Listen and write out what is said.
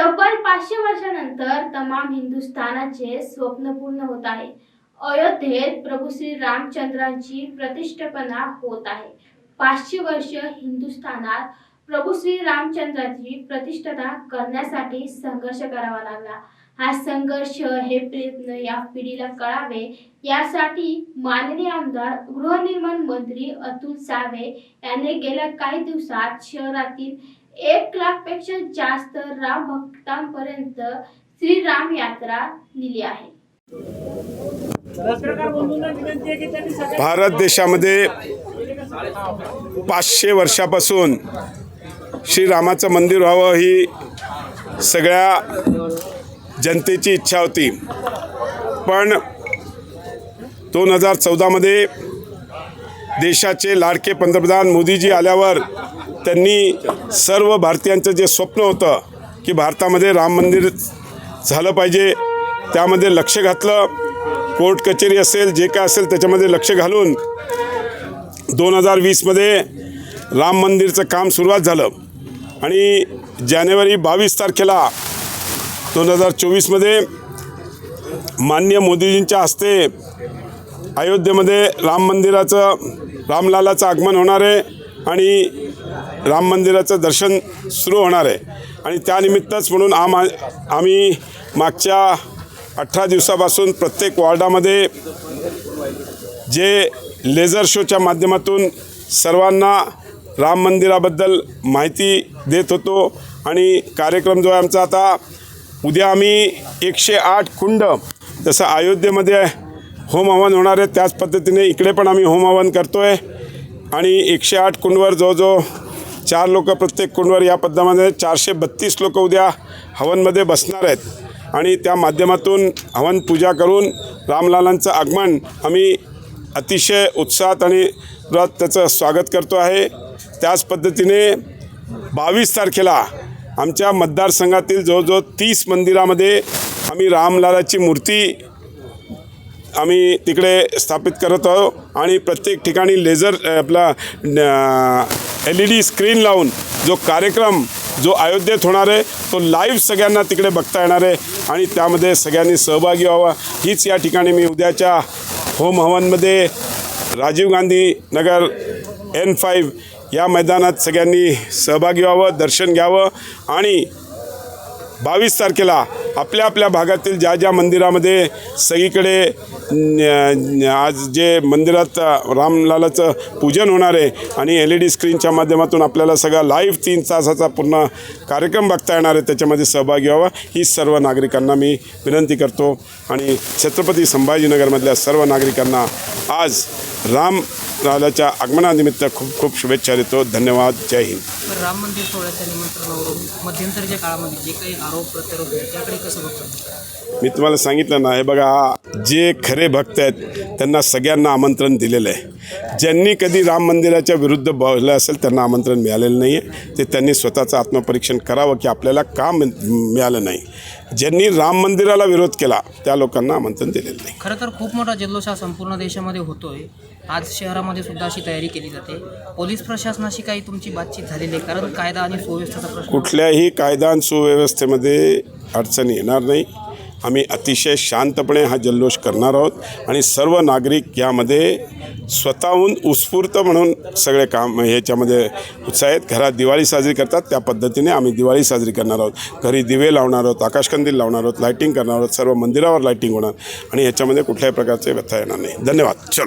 तब्बल पाचशे वर्षानंतर तमाम हिंदुस्थानाचे स्वप्न पूर्ण होत आहे. अयोध्येत प्रभू श्री रामचंद्रांची प्रतिष्ठापना होत आहे. पाचशे वर्ष हिंदुस्थानात प्रभू श्री रामचंद्राची प्रतिष्ठापना करण्यासाठी संघर्ष करावा लागला. हा संघर्ष हे प्रयत्न या पिढीला कळावे यासाठी माननीय आमदार गृहनिर्माण मंत्री अतुल सावे यांनी गेल्या काही दिवसात शहरातील एक लाखपेक्षा जास्त राम भक्तांपर्यंत श्रीराम यात्रा दिली आहे. भारत देशामध्ये पाचशे वर्षापासून श्रीरामाचं मंदिर व्हावं ही सगळ्या जनतेची इच्छा होती. पण दोन हजार चौदामध्ये देशाचे लाडके पंतप्रधान मोदीजी आल्यावर त्यांनी सर्व भारतीयांचं जे स्वप्न होतं की भारतामध्ये राम मंदिर झालं पाहिजे त्यामध्ये लक्ष घातलं. कोर्ट कचेरी असेल जे काय असेल त्याच्यामध्ये लक्ष घालून दोन हजार वीसमध्ये राम मंदिरचं काम सुरुवात झालं. आणि जानेवारी बावीस तारखेला दोन हजार चोवीसमध्ये मान्य मोदीजींच्या हस्ते अयोध्येमध्ये राम मंदिराचं रामलालाचं आगमन होणार आहे. आणि राम मंदिराचं दर्शन सुरू होणार आहे. आणि त्यानिमित्तच म्हणून आम आम्ही मागच्या अठरा दिवसापासून प्रत्येक वॉर्डामध्ये जे लेझर शोच्या माध्यमातून सर्वांना राम मंदिराबद्दल माहिती देत होतो आणि कार्यक्रम जो आहे आमचा आता उद्या आम्ही एकशे आठ कुंड जसं अयोध्येमध्ये होम हवन होणार आहे त्याच पद्धतीने इकडे पण आम्ही होम हवन करतो आहे आणि एकशे आठ कुंडवर जवळजवळ चार लोक प्रत्येक कुंडवर या पद्धामध्ये चारशे बत्तीस लोक उद्या हवनमध्ये बसणार आहेत. आणि त्या माध्यमातून हवन पूजा करून रामलालांचं आगमन आम्ही अतिशय उत्साहात आणि व्रत त्याचं स्वागत करतो आहे. त्याच पद्धतीने बावीस तारखेला आमच्या मतदारसंघातील जवळजवळ तीस मंदिरामध्ये आम्ही रामलालाची मूर्ती आम्ही तिकडे स्थापित करत आहोत. आणि प्रत्येक ठिकाणी लेझर आपला एल ई डी स्क्रीन लावून जो कार्यक्रम जो अयोध्येत होणार आहे तो लाईव्ह सगळ्यांना तिकडे बघता येणार आहे आणि त्यामध्ये सगळ्यांनी सहभागी व्हावा. हीच या ठिकाणी मी उद्याच्या होम हवनमध्ये राजीव गांधी नगर एन फाईव्ह या मैदानात सगळ्यांनी सहभागी व्हावं दर्शन घ्यावं आणि बावीस तारखेला आपल्या आपल्या भागातील ज्या ज्या मंदिरामध्ये सगळीकडे आज जे मंदिरात रामलालाचं पूजन होणार आहे आणि एल ई डी स्क्रीनच्या माध्यमातून आपल्याला सगळा लाईव्ह तीन तासाचा पूर्ण कार्यक्रम बघता येणार आहे त्याच्यामध्ये सहभागी व्हावा. ही सर्व नागरिकांना मी विनंती करतो. आणि छत्रपती संभाजीनगरमधल्या सर्व नागरिकांना आज राम लालाच्या आगमनानिमित्त खूप खूप शुभेच्छा देतो. धन्यवाद. जय हिंद. तर राम मंदिर सोहळ्याच्या निमंत्रणावरून मध्यंतरीच्या काळामध्ये जे काही आरोप प्रत्यारोप आहेत त्याकडे कसं बघतो मी तुम्हाला सांगितलं ना हे बघा जे खरे भक्त आहेत त्यांना सगळ्यांना आमंत्रण दिलेलं आहे. ज्यांनी कधी राम मंदिराच्या विरुद्ध बोललं असेल त्यांना आमंत्रण मिळालेलं नाही आहे ते त्यांनी स्वतःचं आत्मपरीक्षण करावं की आपल्याला का मिळ- मिळालं नाही. ज्यांनी राम मंदिराला विरोध केला त्या लोकांना आमंत्रण दिलेलं नाही. खरं तर खूप मोठा जल्लोष हा संपूर्ण देशामध्ये होतोय. आज शहरामध्ये सुद्धा अशी तयारी केली जाते. पोलीस प्रशासनाशी काही तुमची बातचीत झालेली आहे. कारण कायदा आणि सुव्यवस्थेचा प्रश्न कुठल्याही कायदा आणि सुव्यवस्थेमध्ये अडचणी येणार नाही. आम्ही अतिशय शांतपणे हा जल्लोष करणार आहोत आणि सर्व नागरिक यामध्ये स्वतःहून उत्स्फूर्त म्हणून सगळे काम ह्याच्यामध्ये उत्साहित. घरात दिवाळी साजरी करतात त्या पद्धतीने आम्ही दिवाळी साजरी करणार आहोत. घरी दिवे लावणार आहोत आकाशकंदील लावणार आहोत लाईटिंग करणार आहोत सर्व मंदिरावर लाईटिंग होणार आणि ह्याच्यामध्ये कुठल्याही प्रकारचे व्यथा येणार नाही. धन्यवाद. चलो.